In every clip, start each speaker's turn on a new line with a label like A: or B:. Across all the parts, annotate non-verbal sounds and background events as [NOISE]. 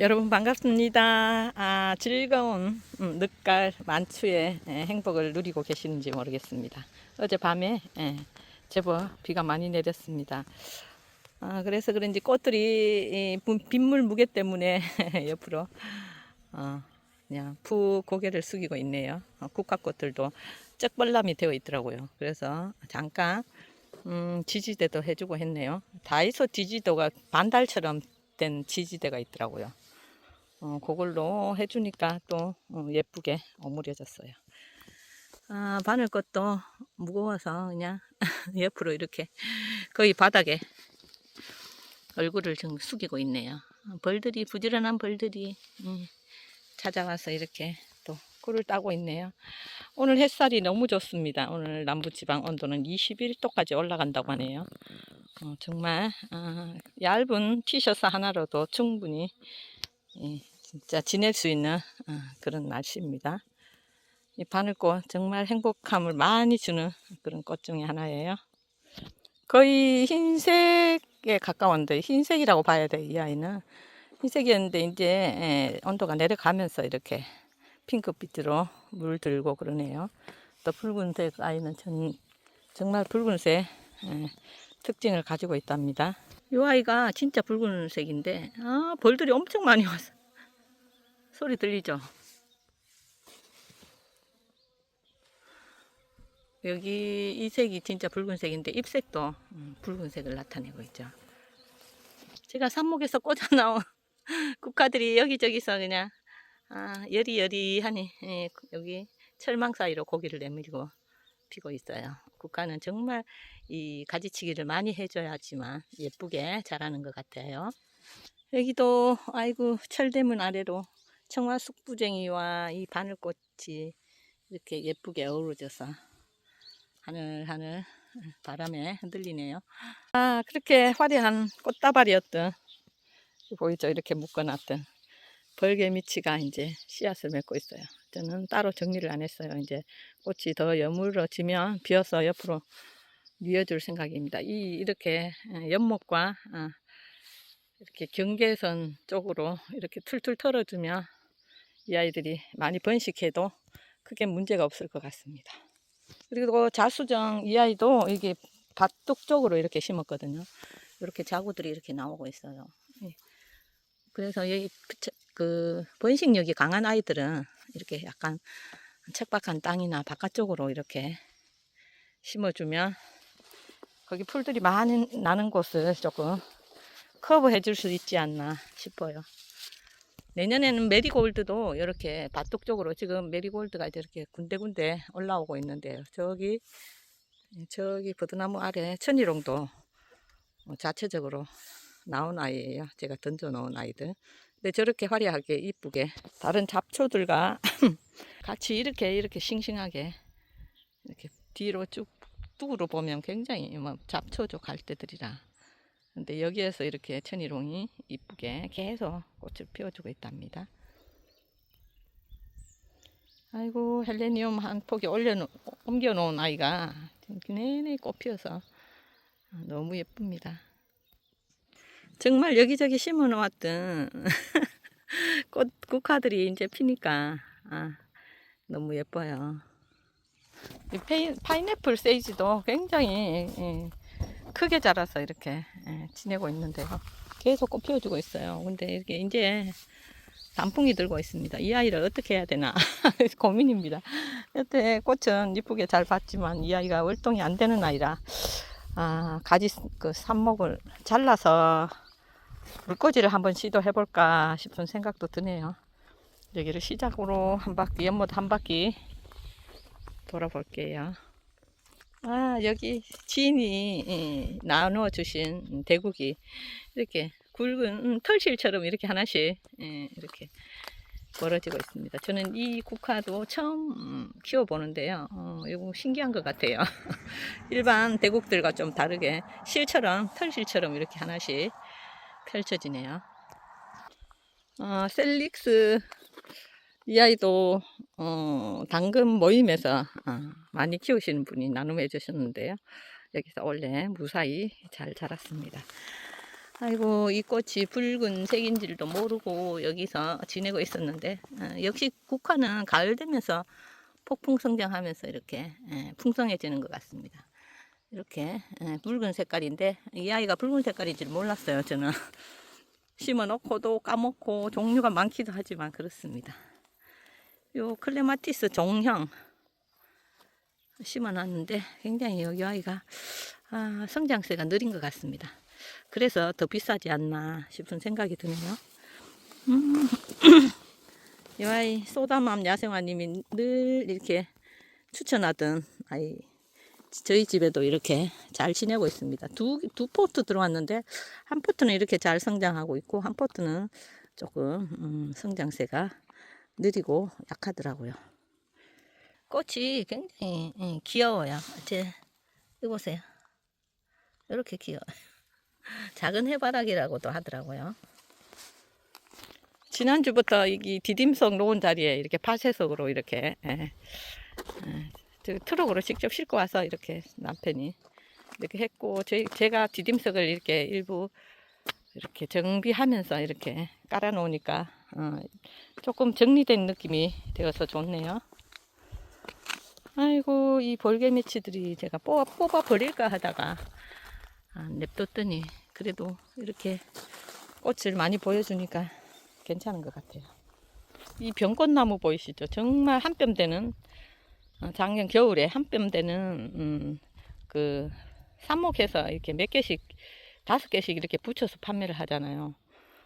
A: 여러분 반갑습니다. 아, 즐거운 음, 늦갈 만추의 예, 행복을 누리고 계시는지 모르겠습니다. 어젯밤에 예, 제법 비가 많이 내렸습니다. 아, 그래서 그런지 꽃들이 빗물 무게 때문에 [LAUGHS] 옆으로 어, 그냥 푹 고개를 숙이고 있네요. 어, 국화꽃들도 쩍벌남이 되어 있더라고요. 그래서 잠깐 음, 지지대도 해주고 했네요. 다이소 지지도가 반달처럼 된 지지대가 있더라고요. 어, 그걸로 해주니까 또 어, 예쁘게 오므려졌어요. 아, 바늘꽃도 무거워서 그냥 [LAUGHS] 옆으로 이렇게 거의 바닥에 얼굴을 좀 숙이고 있네요. 벌들이 부지런한 벌들이 음, 찾아와서 이렇게 또 꿀을 따고 있네요. 오늘 햇살이 너무 좋습니다. 오늘 남부지방 온도는 21도까지 올라간다고 하네요. 어, 정말 아, 얇은 티셔츠 하나로도 충분히 예, 진짜 지낼 수 있는 어, 그런 날씨입니다. 이 바늘꽃 정말 행복함을 많이 주는 그런 꽃 중에 하나예요. 거의 흰색에 가까운데 흰색이라고 봐야 돼, 이 아이는. 흰색이었는데 이제 예, 온도가 내려가면서 이렇게 핑크빛으로 물들고 그러네요. 또 붉은색 아이는 전, 정말 붉은색 예, 특징을 가지고 있답니다. 이 아이가 진짜 붉은색인데 아 벌들이 엄청 많이 와서 [LAUGHS] 소리 들리죠? 여기 이 색이 진짜 붉은색인데 잎색도 음, 붉은색을 나타내고 있죠. 제가 삽목에서 꽂아 나온 [LAUGHS] 국화들이 여기저기서 그냥 아, 여리여리하니 예, 여기 철망 사이로 고기를 내밀고 피고 있어요. 국화는 정말 이 가지치기를 많이 해줘야지만 예쁘게 자라는 것 같아요. 여기도 아이고 철대문 아래로 청화 숙부쟁이와 이 바늘꽃이 이렇게 예쁘게 어우러져서 하늘하늘 바람에 흔들리네요. 아 그렇게 화려한 꽃다발이었던 보이죠? 이렇게 묶어놨던 벌개미치가 이제 씨앗을 맺고 있어요. 저는 따로 정리를 안 했어요. 이제 꽃이 더 여물어지면 비어서 옆으로 뉘어줄 생각입니다. 이 이렇게 연목과 아, 이렇게 경계선 쪽으로 이렇게 툴툴 털어주면 이 아이들이 많이 번식해도 크게 문제가 없을 것 같습니다. 그리고 자수정 이 아이도 이게 밭둑 쪽으로 이렇게 심었거든요. 이렇게 자구들이 이렇게 나오고 있어요. 예. 그래서 여기 그, 저- 그 번식력이 강한 아이들은 이렇게 약간 척박한 땅이나 바깥쪽으로 이렇게 심어주면 거기 풀들이 많이 나는 곳을 조금 커버해 줄 수 있지 않나 싶어요. 내년에는 메리골드도 이렇게 밭둑 쪽으로 지금 메리골드가 이렇게 군데군데 올라오고 있는데요. 저기 저기 버드나무 아래 천일홍도 어, 자체적으로 나온 아이예요. 제가 던져 놓은 아이들. 근데 저렇게 화려하게 이쁘게 다른 잡초들과 [LAUGHS] 같이 이렇게 이렇게 싱싱하게 이렇게 뒤로 쭉 뚝으로 보면 굉장히 뭐 잡초죠 갈대들이라. 근데 여기에서 이렇게 천일홍이 이쁘게 계속 꽃을 피워주고 있답니다. 아이고 헬레니움 한 폭에 올려 옮겨 놓은 아이가 내내 꽃 피어서 너무 예쁩니다. 정말 여기저기 심어 놓았던 [LAUGHS] 꽃 국화들이 이제 피니까 아, 너무 예뻐요. 이 페인, 파인애플 세이지도 굉장히 예, 크게 자라서 이렇게 예, 지내고 있는데요. 계속 꽃 피워주고 있어요. 근데 이렇게 이제 단풍이 들고 있습니다. 이 아이를 어떻게 해야 되나 [LAUGHS] 고민입니다. 여태 꽃은 이쁘게 잘 봤지만 이 아이가 월동이 안 되는 아이라 아, 가지 그 삽목을 잘라서 물꽂이를 한번 시도해 볼까 싶은 생각도 드네요. 여기를 시작으로 한 바퀴 연못 한 바퀴 돌아볼게요. 아 여기 지인이 예, 나누어 주신 대국이 이렇게 굵은 음, 털실처럼 이렇게 하나씩 예, 이렇게 벌어지고 있습니다. 저는 이 국화도 처음 음, 키워보는데요. 어, 이거 신기한 것 같아요. [LAUGHS] 일반 대국들과 좀 다르게 실처럼 털실처럼 이렇게 하나씩 펼쳐지네요. 어, 셀릭스 이 아이도 어, 당근 모임에서 어, 많이 키우시는 분이 나눔해 주셨는데요. 여기서 원래 무사히 잘 자랐습니다. 아이고 이 꽃이 붉은 색인 줄도 모르고 여기서 지내고 있었는데 어, 역시 국화는 가을 되면서 폭풍 성장하면서 이렇게 예, 풍성해지는 것 같습니다. 이렇게 예, 붉은 색깔인데 이 아이가 붉은 색깔인 줄 몰랐어요. 저는 [LAUGHS] 심어 놓고도 까먹고 종류가 많기도 하지만 그렇습니다. 요 클레마티스 종형 심어 놨는데 굉장히 여기 아이가 아, 성장세가 느린 것 같습니다. 그래서 더 비싸지 않나 싶은 생각이 드네요. 음. [CLEARS THROAT] 이 아이 소다맘 야생화님이 늘 이렇게 추천하던 아이 저희 집에도 이렇게 잘 지내고 있습니다. 두, 두 포트 들어왔는데 한 포트는 이렇게 잘 성장하고 있고 한 포트는 조금 음, 성장세가 느리고 약하더라고요. 꽃이 굉장히 음, 귀여워요. 제 이거 보세요. 이렇게 귀여워요. [LAUGHS] 작은 해바라기라고도 하더라고요. 지난주부터 이 디딤석 놓은 자리에 이렇게 파쇄석으로 이렇게 예, 예, 저 트럭으로 직접 싣고 와서 이렇게 남편이 이렇게 했고 제, 제가 디딤석을 이렇게 일부 이렇게 정비하면서 이렇게 깔아 놓으니까 어, 조금 정리된 느낌이 되어서 좋네요. 아이고 이 볼개미치들이 제가 뽑아, 뽑아 버릴까 하다가 아, 냅뒀더니 그래도 이렇게 꽃을 많이 보여주니까 괜찮은 것 같아요. 이 병꽃나무 보이시죠? 정말 한 뼘 되는 어, 작년 겨울에 한 뼘 되는 음, 그 삽목해서 이렇게 몇 개씩 다섯 개씩 이렇게 붙여서 판매를 하잖아요.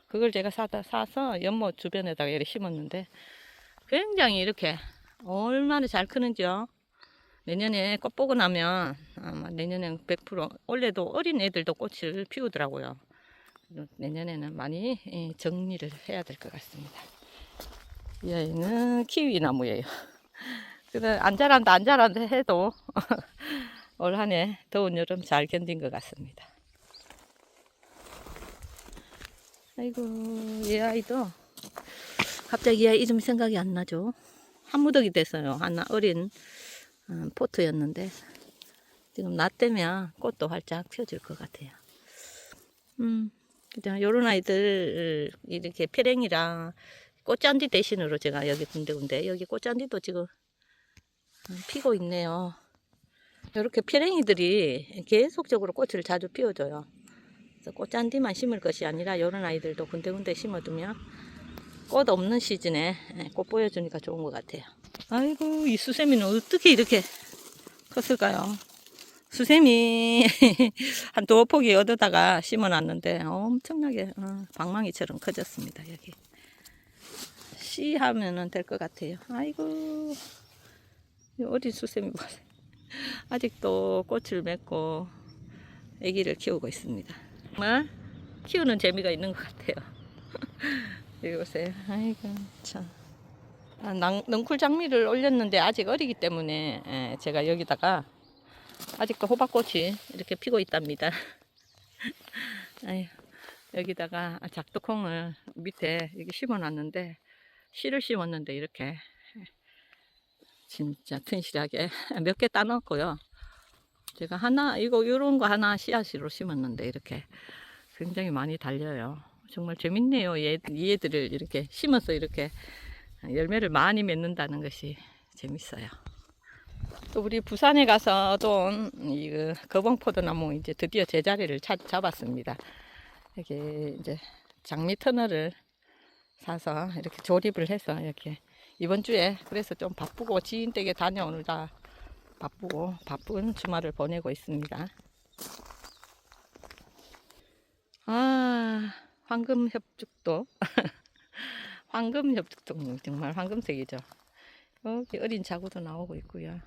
A: 그걸 제가 사다 사서 연못 주변에다가 이렇게 심었는데 굉장히 이렇게 얼마나 잘 크는지요. 내년에 꽃 보고 나면 아마 내년엔 100% 올해도 어린 애들도 꽃을 피우더라고요. 내년에는 많이 예, 정리를 해야 될 것 같습니다. 이 아이는 키위 나무예요. 그래 안 자란다 안 자란다 해도 [LAUGHS] 올 한해 더운 여름 잘 견딘 것 같습니다. 아이고 이 아이도 갑자기 이 이름 생각이 안 나죠. 한무더기 됐어요. 하나 어린 음, 포트였는데 지금 낮 되면 꽃도 활짝 펴질 것 같아요. 음, 그냥 요런 아이들 이렇게 페랭이랑 꽃잔디 대신으로 제가 여기 군데군데 여기 꽃잔디도 지금 음, 피고 있네요. 이렇게 페랭이들이 계속적으로 꽃을 자주 피워줘요. 꽃잔디만 심을 것이 아니라 이런 아이들도 군데군데 심어두면 꽃 없는 시즌에 예, 꽃 보여주니까 좋은 것 같아요. 아이고 이 수세미는 어떻게 이렇게 컸을까요? 수세미 [LAUGHS] 한 두 포기 얻어다가 심어놨는데 엄청나게 어, 방망이처럼 커졌습니다 여기 씨 하면은 될 것 같아요 아이고 이 어린 수세미 보세요 [LAUGHS] 아직도 꽃을 맺고 아기를 키우고 있습니다. 정말 키우는 재미가 있는 것 같아요. [LAUGHS] 여기 보세요. 아이고 참. 아, 낭, 넝쿨 장미를 올렸는데 아직 어리기 때문에 예, 제가 여기다가 아직도 호박꽃이 이렇게 피고 있답니다. [LAUGHS] 아유, 여기다가 작두콩을 밑에 이렇게 심어놨는데 씨를 심었는데 이렇게 진짜 튼실하게 [LAUGHS] 몇 개 따놓고요. 제가 하나 이거 이런 거 하나 씨앗으로 심었는데 이렇게 굉장히 많이 달려요. 정말 재밌네요. 얘, 얘들을 이렇게 심어서 이렇게 열매를 많이 맺는다는 것이 재밌어요. 또 우리 부산에 가서 또이 그 거봉포도 나무 이제 드디어 제자리를 찾, 잡았습니다. 여기 이제 장미 터널을 사서 이렇게 조립을 해서 이렇게 이번 주에 그래서 좀 바쁘고 지인 댁에 다녀오느라 바쁘고 바쁜 주말을 보내고 있습니다. 아 황금 협죽도 [LAUGHS] 황금 협죽도 정말 황금색이죠. 여기 어린 자구도 나오고 있고요.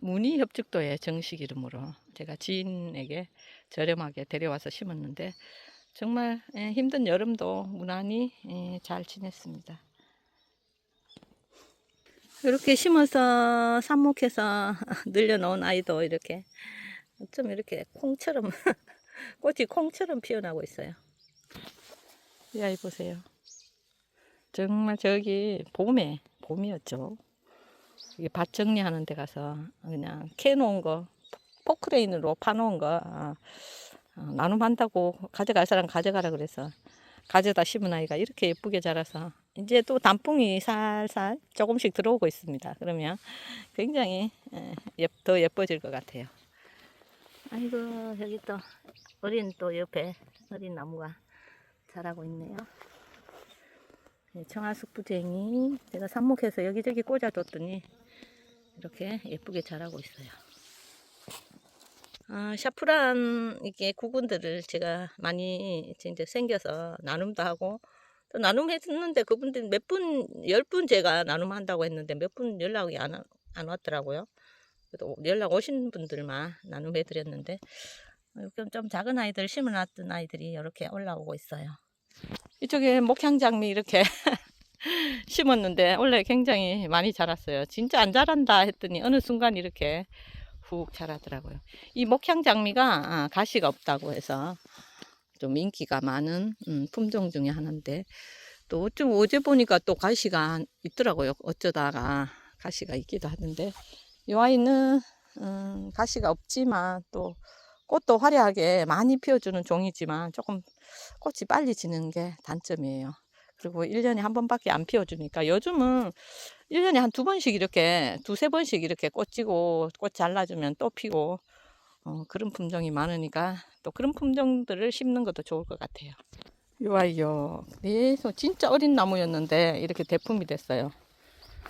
A: 무늬 협죽도의 정식 이름으로 제가 지인에게 저렴하게 데려와서 심었는데 정말 예, 힘든 여름도 무난히 예, 잘 지냈습니다. 이렇게 심어서 삽목해서 [LAUGHS] 늘려놓은 아이도 이렇게 좀 이렇게 콩처럼 [LAUGHS] 꽃이 콩처럼 피어나고 있어요. 이 아이 보세요. 정말 저기 봄에 봄이었죠. 이게 밭 정리하는 데 가서 그냥 캐놓은 거 포크레인으로 파놓은 거 아, 어, 나눔한다고 가져갈 사람 가져가라 그래서 가져다 심은 아이가 이렇게 예쁘게 자라서 이제 또 단풍이 살살 조금씩 들어오고 있습니다. 그러면 굉장히 더 예뻐질 것 같아요. 아이고 여기 또 어린 또 옆에 어린 나무가 자라고 있네요. 네, 청아숙부쟁이 제가 삽목해서 여기저기 꽂아뒀더니 이렇게 예쁘게 자라고 있어요. 아, 샤프란 이게 구근들을 제가 많이 이제 생겨서 나눔도 하고 또 나눔했는데 그분들 몇 분, 열 분 제가 나눔한다고 했는데 몇 분 연락이 안, 와- 안 왔더라고요. 그래도 연락 오신 분들만 나눔해 드렸는데 좀, 좀 작은 아이들 심어놨던 아이들이 이렇게 올라오고 있어요. 이쪽에 목향장미 이렇게 [LAUGHS] 심었는데 원래 굉장히 많이 자랐어요. 진짜 안 자란다 했더니 어느 순간 이렇게 훅 자라더라고요. 이 목향 장미가 아, 가시가 없다고 해서 좀 인기가 많은 음, 품종 중에 하나인데 또 어쩜 어제 보니까 또 가시가 있더라고요. 어쩌다가 가시가 있기도 하던데 이 아이는 음, 가시가 없지만 또 꽃도 화려하게 많이 피워주는 종이지만 조금 꽃이 빨리 지는 게 단점이에요. 그리고 1년에 한 번밖에 안 피워주니까 요즘은 1년에 한 두 번씩 이렇게 두세 번씩 이렇게 꽃 지고 꽃 잘라주면 또 피고 어, 그런 품종이 많으니까 또 그런 품종들을 심는 것도 좋을 것 같아요. 요 아이요. 계속 진짜 어린 나무였는데 이렇게 대품이 됐어요.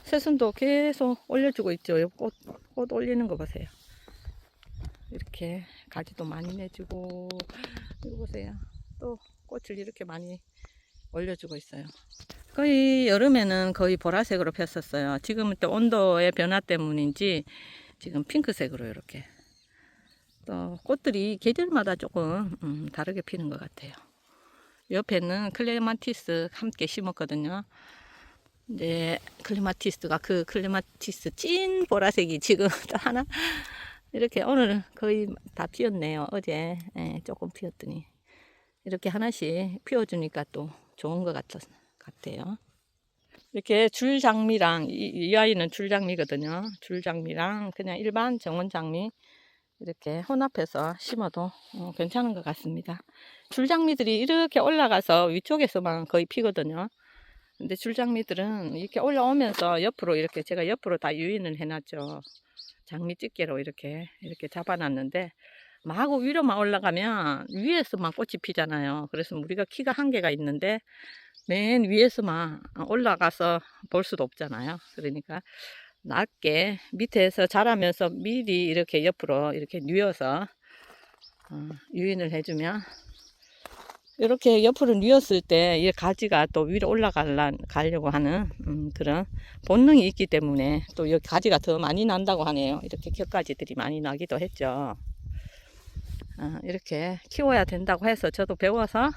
A: 새순도 계속 올려주고 있죠. 요 꽃, 꽃 올리는 거 보세요. 이렇게 가지도 많이 내주고 이거 보세요. 또 꽃을 이렇게 많이 올려주고 있어요. 거의 여름에는 거의 보라색으로 폈었어요. 지금은 또 온도의 변화 때문인지 지금 핑크색으로 이렇게 또 꽃들이 계절마다 조금 음, 다르게 피는 것 같아요. 옆에는 클레마티스 함께 심었거든요. 이제 클레마티스가 그 클레마티스 찐 보라색이 지금 [LAUGHS] 또 하나 이렇게 오늘 거의 다 피었네요. 어제 예, 조금 피었더니 이렇게 하나씩 피워주니까 또 좋은 것 같, 같아요. 이렇게 줄장미랑 이, 이 아이는 줄장미거든요. 줄장미랑 그냥 일반 정원장미 이렇게 혼합해서 심어도 어, 괜찮은 것 같습니다. 줄장미들이 이렇게 올라가서 위쪽에서만 거의 피거든요. 근데 줄장미들은 이렇게 올라오면서 옆으로 이렇게 제가 옆으로 다 유인을 해놨죠. 장미 집게로 이렇게 이렇게 잡아놨는데 마구 위로만 올라가면 위에서만 꽃이 피잖아요. 그래서 우리가 키가 한계가 있는데 맨 위에서만 올라가서 볼 수도 없잖아요. 그러니까 낮게 밑에서 자라면서 미리 이렇게 옆으로 이렇게 뉘어서 어, 유인을 해주면 이렇게 옆으로 뉘었을 때 이 가지가 또 위로 올라가려고 하는 음, 그런 본능이 있기 때문에 또 여기 가지가 더 많이 난다고 하네요. 이렇게 겹가지들이 많이 나기도 했죠. 어, 이렇게 키워야 된다고 해서 저도 배워서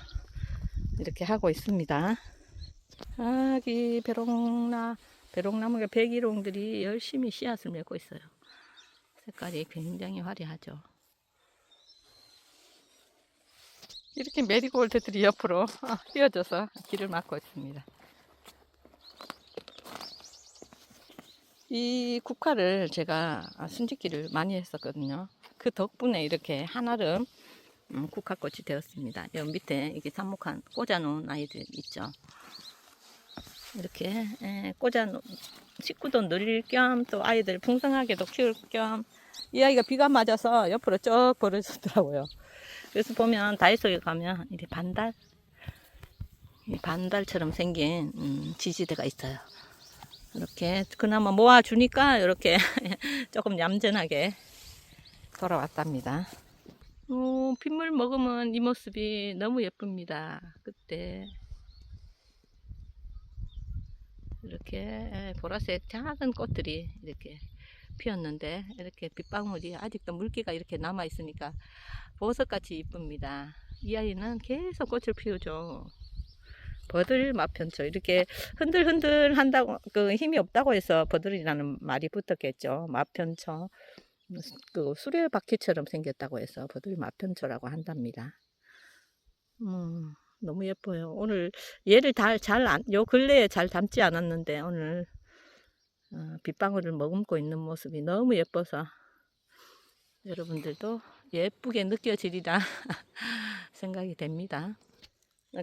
A: 이렇게 하고 있습니다. 아기 배롱나 배롱나무가 백일홍들이 열심히 씨앗을 맺고 있어요. 색깔이 굉장히 화려하죠. 이렇게 메리골드들이 옆으로 [LAUGHS] 휘어져서 길을 막고 있습니다. 이 국화를 제가 순짓기를 많이 했었거든요. 그 덕분에 이렇게 한아름 음, 국화꽃이 되었습니다. 여기 밑에 이게 삽목한 꽂아놓은 아이들 있죠. 이렇게 에, 꽂아놓은 식구도 늘릴 겸 또 아이들 풍성하게도 키울 겸 이 아이가 비가 맞아서 옆으로 쭉 벌어졌더라고요. 그래서 보면 다이소에 가면 이렇게 반달 이 반달처럼 생긴 음, 지지대가 있어요. 이렇게 그나마 모아주니까 이렇게 [LAUGHS] 조금 얌전하게 돌아왔답니다. 어, 빗물 먹으면 이 모습이 너무 예쁩니다. 그때 이렇게 에, 보라색 작은 꽃들이 이렇게 피었는데 이렇게 빗방울이 아직도 물기가 이렇게 남아 있으니까 보석같이 이쁩니다. 이 아이는 계속 꽃을 피우죠. 버들 마편초 이렇게 흔들흔들 한다고 그 힘이 없다고 해서 버들이라는 말이 붙었겠죠. 마편초 그 수레바퀴처럼 생겼다고 해서 버들 마편초라고 한답니다. 음, 너무 예뻐요. 오늘 얘를 잘잘요 근래에 잘 담지 않았는데 오늘 어, 빗방울을 머금고 있는 모습이 너무 예뻐서 여러분들도 예쁘게 느껴지리라 [LAUGHS] 생각이 됩니다.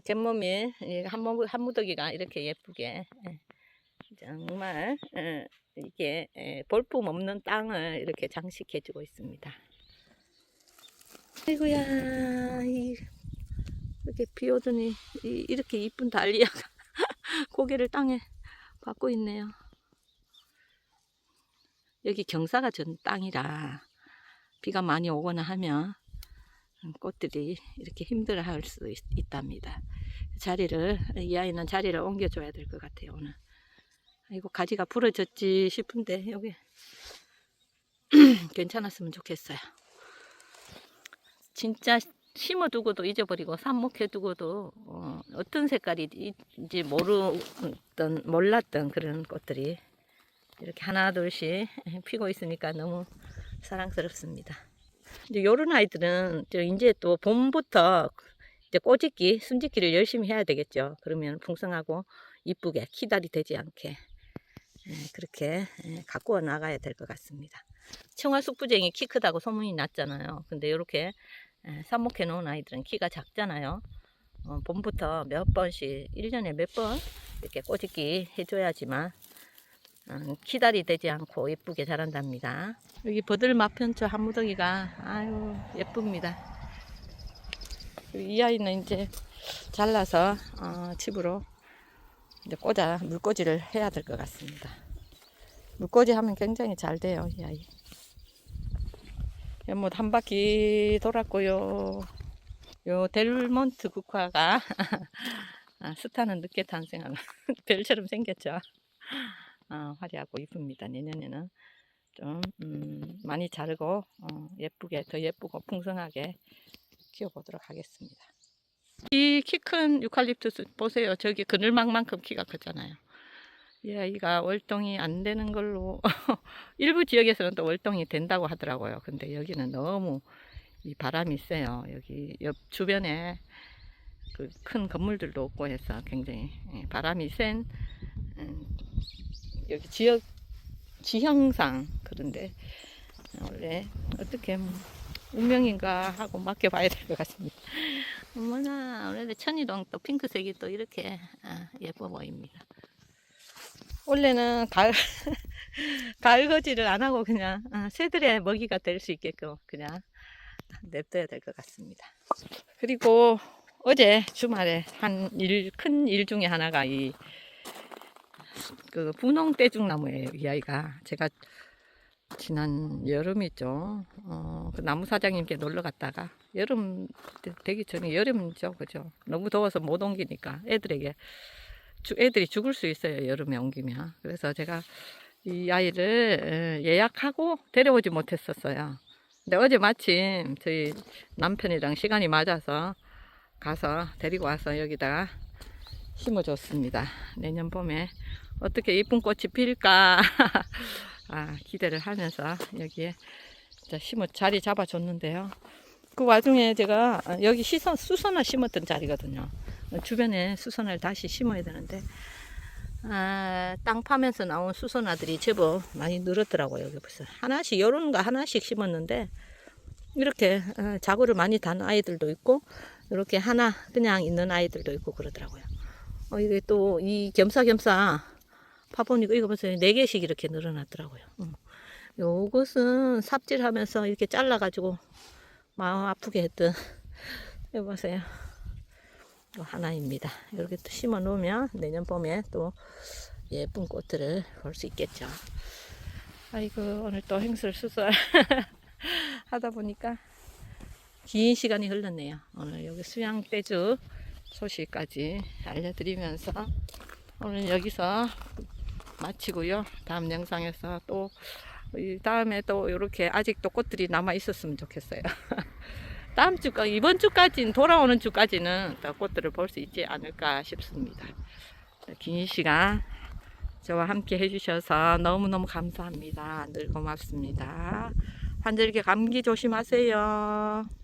A: 갯몸이 이 한무, 한무더기가 이렇게 예쁘게 예, 정말 예, 이게 예, 볼품 없는 땅을 이렇게 장식해주고 있습니다. 아이고야 이, 이렇게 비 오더니 이, 이렇게 이쁜 달리아가 [LAUGHS] 고개를 땅에 받고 있네요. 여기 경사가 전 땅이라 비가 많이 오거나 하면 꽃들이 이렇게 힘들어 할 수 있답니다. 자리를, 이 아이는 자리를 옮겨줘야 될 것 같아요, 오늘. 아이고, 가지가 부러졌지 싶은데, 여기 [CLEARS THROAT] 괜찮았으면 좋겠어요. 진짜 심어두고도 잊어버리고 삽목해두고도 어, 어떤 색깔인지 모르던 몰랐던 그런 꽃들이 이렇게 하나 둘씩 [LAUGHS] 피고 있으니까 너무 사랑스럽습니다. 이제 요런 아이들은 저 이제 또 봄부터 이제 꼬집기, 숨짓기를 열심히 해야 되겠죠. 그러면 풍성하고 이쁘게 키달이 되지 않게 예, 그렇게 예, 가꾸어 나가야 될 것 같습니다. 청아 숙부쟁이 키 크다고 소문이 났잖아요. 근데 이렇게 예, 삽목해 놓은 아이들은 키가 작잖아요. 어, 봄부터 몇 번씩, 1년에 몇 번 이렇게 꼬집기 해줘야지만 음, 키달이 되지 않고 예쁘게 자란답니다. 여기 버들 마편초 한 무더기가 아유 예쁩니다. 이 아이는 이제 잘라서 어, 집으로 이제 꽂아 물꽂이를 해야 될 것 같습니다. 물꽂이 하면 굉장히 잘 돼요 이 아이. 연못 한 바퀴 돌았고요. 요 델몬트 국화가 [LAUGHS] 아, 스타는 늦게 탄생하는 [LAUGHS] 별처럼 생겼죠. 어, 화려하고 이쁩니다. 내년에는 좀 음, 많이 자르고 어, 예쁘게 더 예쁘고 풍성하게 키워보도록 하겠습니다. 이 키 큰 유칼립투스 보세요. 저기 그늘막만큼 키가 크잖아요. 이 아이가 월동이 안 되는 걸로 [LAUGHS] 일부 지역에서는 또 월동이 된다고 하더라고요. 근데 여기는 너무 이 바람이 세요. 여기 옆 주변에 그 큰 건물들도 없고 해서 굉장히 예, 바람이 센 음, 여기 지역 지형상 그런데 원래 어떻게 뭐 운명인가 하고 맡겨봐야 될 것 같습니다. 어머나 원래 천이동 또 핑크색이 또 이렇게 아, 예뻐 보입니다. 원래는 가을 가을 [LAUGHS] 거지를 안 하고 그냥 아, 새들의 먹이가 될 수 있게끔 그냥 냅둬야 될 것 같습니다. 그리고 어제 주말에 한 일 큰 일 중에 하나가 이 그 분홍 떼죽나무예요. 이 아이가 제가 지난 여름이죠. 어, 그 나무 사장님께 놀러 갔다가 여름 되- 되기 전에 여름이죠, 그죠? 너무 더워서 못 옮기니까 애들에게 주- 애들이 죽을 수 있어요. 여름에 옮기면. 그래서 제가 이 아이를 에, 예약하고 데려오지 못했었어요. 근데 어제 마침 저희 남편이랑 시간이 맞아서 가서 데리고 와서 여기다가 심어줬습니다. 내년 봄에 어떻게 이쁜 꽃이 필까 [LAUGHS] 아, 기대를 하면서 여기에 심어 자리 잡아줬는데요. 그 와중에 제가 여기 시선 수선화 심었던 자리거든요. 주변에 수선화를 다시 심어야 되는데 아, 땅 파면서 나온 수선화들이 제법 많이 늘었더라고요. 여기 벌써 하나씩 요런 거 하나씩 심었는데 이렇게 어, 자구를 많이 단 아이들도 있고 이렇게 하나 그냥 있는 아이들도 있고 그러더라고요. 어, 이게 또 이 겸사겸사 파보니까 이거 보세요. 네 개씩 이렇게 늘어났더라고요. 음. 요것은 삽질하면서 이렇게 잘라가지고 마음 아프게 했던 [LAUGHS] 이거 보세요. 또 하나입니다. 이렇게 또 심어 놓으면 내년 봄에 또 예쁜 꽃들을 볼 수 있겠죠. 아이고 오늘 또 행설수설 [LAUGHS] 하다 보니까 긴 시간이 흘렀네요. 오늘 여기 수양 떼주 소식까지 알려드리면서 오늘 여기서 마치고요. 다음 영상에서 또 이 다음에 또 이렇게 아직도 꽃들이 남아 있었으면 좋겠어요. [LAUGHS] 다음 주까 이번 주까지는 돌아오는 주까지는 또 꽃들을 볼 수 있지 않을까 싶습니다. 긴 시간 저와 함께 해주셔서 너무너무 감사합니다. 늘 고맙습니다. 환절기 감기 조심하세요.